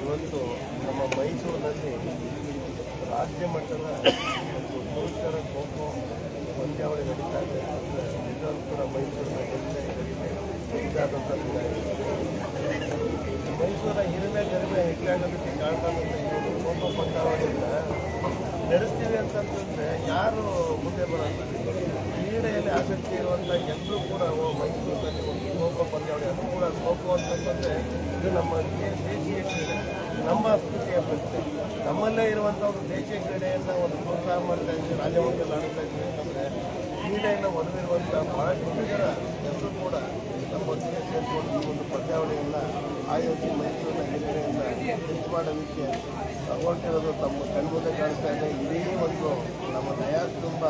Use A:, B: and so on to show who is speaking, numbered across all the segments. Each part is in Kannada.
A: ಇವತ್ತು ನಮ್ಮ ಮೈಸೂರಿನಲ್ಲಿ ರಾಜ್ಯ ಮಟ್ಟದ ಪುರುಷರ ಖೋ ಖೋ ಪಂದ್ಯಾವಳಿ ನಡೀತಾ ಇದೆ. ಇದನ್ನು ಕೂಡ ಮೈಸೂರಿನ ಗರಿಮೆ. ಇದಾದಂಥ ಮೈಸೂರಿನ ಹಿರಿಮೆ ಗರಿಮೆ ಹೆಗ್ಲಾಡೋದಕ್ಕೆ ಕಾರಣ ಇವರು ಖೋ ಖೋ ಪಂದ್ಯಾವಳಿಯನ್ನು ನಡೆಸ್ತೀವಿ ಅಂತಂತಂದರೆ ಯಾರು ಮುಂದೆ ಬರೋಲ್ಲ? ಕ್ರೀಡೆಯಲ್ಲಿ ಆಸಕ್ತಿ ಇರುವಂಥ ಎಲ್ಲರೂ ಕೂಡ ಮೈಸೂರಿನಲ್ಲಿ ಒಂದು ಖೋಖೋ ಪಂದ್ಯಾವಳಿ, ಅದು ಕೂಡ ಖೋಖೋ ಅಂತಂತಂದರೆ ಇದು ನಮ್ಮ ದೇಶೀಯ ಕ್ರೀಡೆ, ನಮ್ಮ ಸಂಸ್ಕೃತಿಯ ಪ್ರಶ್ನೆ ನಮ್ಮಲ್ಲೇ ಇರುವಂಥ ಒಂದು ದೇಶೀಯ ಕ್ರೀಡೆಯನ್ನು ಒಂದು ಪ್ರೋತ್ಸಾಹ ಮಾಡ್ತಾ ಇದ್ದೀವಿ ರಾಜ್ಯ ಮಟ್ಟದಲ್ಲಿ ಆಡ್ತಾ ಇದ್ದೀವಿ ಅಂತಂದರೆ, ಕ್ರೀಡೆಯನ್ನು ಒದಗಿರುವಂಥ ಬಹಳಷ್ಟು ಜನ ಎಲ್ಲರೂ ಕೂಡ ನಮ್ಮ ಸೇರಿಕೊಂಡು ಒಂದು ಪಂದ್ಯಾವಳಿಯನ್ನು ಆಯೋಜಿಸಿ ಮೈಸೂರಿನ ಹಿರಿಮೆಯಿಂದ ಹೆಚ್ಚು ಮಾಡೋದಕ್ಕೆ ಹೊರಟಿರೋದು ತಮ್ಮ ಕಣ್ಮುಂದೆ ಕಾಣ್ತಾ ಇದೆ. ಇಡೀ ಒಂದು ನಮ್ಮ ದಯಾ ತುಂಬ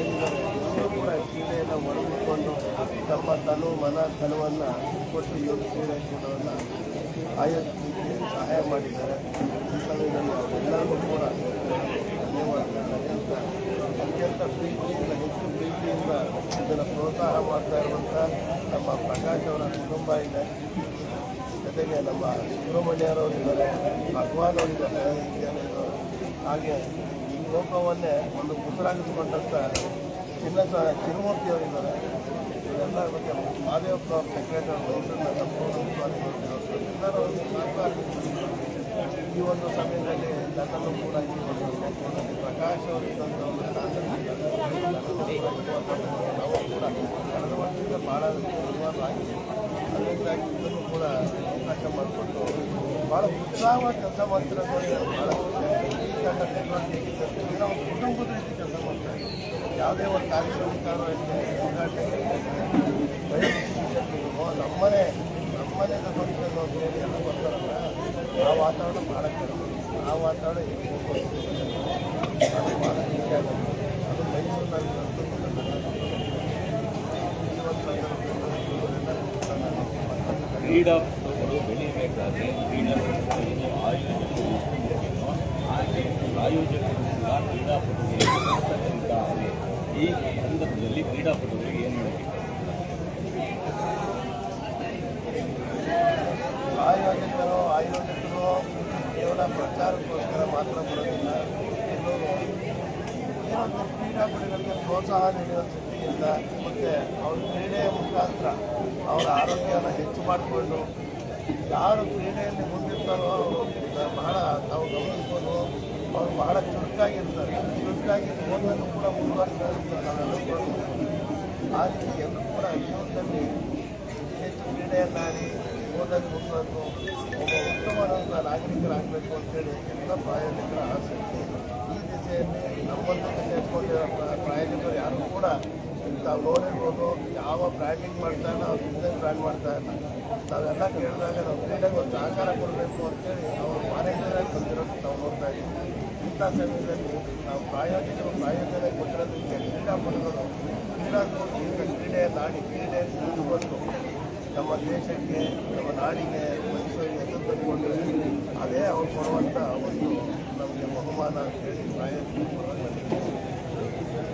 A: ಏನಿದ್ದಾರೆ ಎಲ್ಲರೂ ಕೂಡ ಕ್ರೀಡೆಯನ್ನು ಒಳಗಿಕೊಂಡು ತನು ಮನ ತನವನ್ನು ಕೊಟ್ಟು ಯೋಗ ಸೇವೆ ಕ್ರೀಡೆ ಆಯೋಜಿಸಲಿಕ್ಕೆ ಸಹಾಯ ಮಾಡಿದ್ದಾರೆ. ಈ ಸಮಯದಲ್ಲಿ ಎಲ್ಲರಿಗೂ ಕೂಡ ಅತ್ಯಂತ ಪ್ರೀತಿಯಿಂದ, ಹೆಚ್ಚು ಪ್ರೀತಿಯಿಂದ ಇದನ್ನು ಪ್ರೋತ್ಸಾಹ ಮಾಡ್ತಾ ಇರುವಂಥ ನಮ್ಮ ಪ್ರಕಾಶ್ ಅವರ ಕುಟುಂಬ ಇದೆ. ಜೊತೆಗೆ ನಮ್ಮ ಸುಬ್ರಹ್ಮಣ್ಯರವರು ಇದ್ದಾರೆ, ಭಗವಾನ್ ಅವರಿದ್ದಾರೆ ಹಾಗೆ ಈ ಲೋಕವನ್ನೇ ಒಂದು ಮುಸುರಾಗಿಸಿಕೊಂಡಂಥ ಚಿನ್ನ ಚಿರುಮೂರ್ತಿ ಇವರೆಲ್ಲ ಮತ್ತು ಮಾದೇವಪ್ಪ ಸೆಕ್ರೆಟರಿ ಮೈಸೂರಿನ ಸಂಪೂರ್ಣ ಎಲ್ಲರೂ ಒಂದು ಸಹಕಾರ ಈ ಒಂದು ಸಮಯದಲ್ಲಿ ನನ್ನನ್ನು ಕೂಡ ಪ್ರಕಾಶ್ ಅವರು ನಾವು ಕೂಡ ಕಳೆದ ವರ್ಷದಿಂದ ಭಾಳ ಆಗಿದೆ. ಅದರಿಂದಾಗಿ ಇದನ್ನು ಕೂಡ ಅವಕಾಶ ಮಾಡಿಕೊಂಡು ಭಾಳ ಉತ್ಸಾಹವಾಗಿ ಕೆಲಸ ಮಾಡ್ತಿರೋದು ಭಾಳ ಹೇಗಿದೆ ಅಂತ ನಾವು ಕುಟುಂಬದ ರೀತಿ ಕೆಲಸ ಮಾಡ್ತಾರೆ ಯಾವುದೇ ಒಂದು ಕಾರ್ಯಕ್ರಮಕ್ಕಾರೋ ಉದ್ಘಾಟನೆ ನಮ್ಮನೆ ನಮ್ಮನೆ ಫಂಕ್ಷನ್ ಅಂತ ಹೇಳಿ ಎಲ್ಲ ಬರ್ತಾರಲ್ಲ ಆ ವಾತಾವರಣ ಭಾಳ ಆ ವಾತಾವರಣ ಅದು ಭಾಳ ಖುಷಿ ಆಗುತ್ತೆ ಅದು
B: ಕ್ರೀಡಾಪಟುಗಳು ಬೆಳೀಬೇಕಾದ್ರೆ ಕ್ರೀಡಾಪಟುಗಳಿಗೆ ಆಯೋಜಕರು ಎಷ್ಟು ಮುಖ್ಯನೋ ಹಾಗೆ ಆಯೋಜಕರು ಕ್ರೀಡಾಪಟುಗಳಿಗೆ ಈ ಸಂದರ್ಭದಲ್ಲಿ ಕ್ರೀಡಾಪಟುಗಳಿಗೆ ಏನು ಮಾಡಬೇಕು
A: ಆಯೋಜಕರು ಆಯೋಜಕರು ಕೇವಲ ಪ್ರಚಾರಕ್ಕೋಸ್ಕರ ಮಾತ್ರ ಬರೋದಿಲ್ಲ ಕ್ರೀಡಾಪಟುಗಳಿಗೆ ಪ್ರೋತ್ಸಾಹ ನೀಡುವ ದೃಷ್ಟಿಯಿಂದ ಮತ್ತು ಅವ್ರ ಕ್ರೀಡೆಯ ಮುಖಾಂತರ ಅವರ ಆರೋಗ್ಯವನ್ನು ಹೆಚ್ಚು ಮಾಡಿಕೊಂಡು ಯಾರು ಕ್ರೀಡೆಯಲ್ಲಿ ಮುಂದಿರ್ತಾರೋ ಅವರು ಬಹಳ ನಾವು ಗಮನಿಸ್ಬೋದು ಅವರು ಬಹಳ ಚುರುಕಾಗಿರ್ತಾರೆ. ಚುರುಕಾಗಿ ಓದನ್ನು ಕೂಡ ನೋಡ್ಬೋದು. ಆ ರೀತಿ ಎಲ್ಲರೂ ಕೂಡ ಜೀವನದಲ್ಲಿ ಹೆಚ್ಚು ಕ್ರೀಡೆಯನ್ನಾಗಿ ಓದಲು ಮುಂದುವರೆದು ಒಬ್ಬ ಉತ್ತಮವಾದಂಥ ನಾಗರಿಕರಾಗಬೇಕು ಅಂತೇಳಿ ಎಲ್ಲ ಪ್ರಾಯೋಜಕರ ಆಸೆ. ಈ ದಿಸೆಯಲ್ಲಿ ನಮ್ಮನ್ನು ಸೇರ್ಕೊಂಡಿರೋ ಪ್ರಾಯೋಜಕರು ಯಾರು ಕೂಡ ತಾವು ಇರ್ಬೋದು, ಯಾವ ಬ್ರ್ಯಾಂಡಿಂಗ್ ಮಾಡ್ತಾ ಇಲ್ಲ, ಅವ್ರು ಹಿಂದೆ ಬ್ರ್ಯಾಂಡ್ ಮಾಡ್ತಾ ಇಲ್ಲ. ನಾವೆಲ್ಲ ಕೇಳಿದಾಗ ನಾವು ಕ್ರೀಡೆಗೆ ಒಂದು ಸಹಕಾರ ಕೊಡಬೇಕು ಅಂತೇಳಿ ಅವರು ಮ್ಯಾನೇಜರಾಗಿ ಬಂದಿರೋದು ನಾವು ನೋಡ್ತಾ ಇದ್ದೀವಿ. ಇಂಥ ಸಮಯದಲ್ಲಿ ನಾವು ಪ್ರಾಯೋಜಕರು ಪ್ರಾಯೋಜನೆ ಕೊಟ್ಟಿರೋದಕ್ಕೆ ಕ್ರೀಡಾಪಟುಗಳು ಕ್ರೀಡಾತ್ಮಕ ಕ್ರೀಡೆಯನ್ನು ಆಡಿ ಕ್ರೀಡೆಯನ್ನು ಬಂದು ನಮ್ಮ ದೇಶಕ್ಕೆ, ನಮ್ಮ ನಾಡಿಗೆ, ಮೈಸೂರಿಗೆ ತಂದುಕೊಂಡ್ರೆ ಅದೇ ಅವ್ರು ಕೊಡುವಂಥ ಒಂದು ನಮಗೆ ಬಹುಮಾನ ಅಂತೇಳಿ ಪ್ರಾಯೋಜಕರು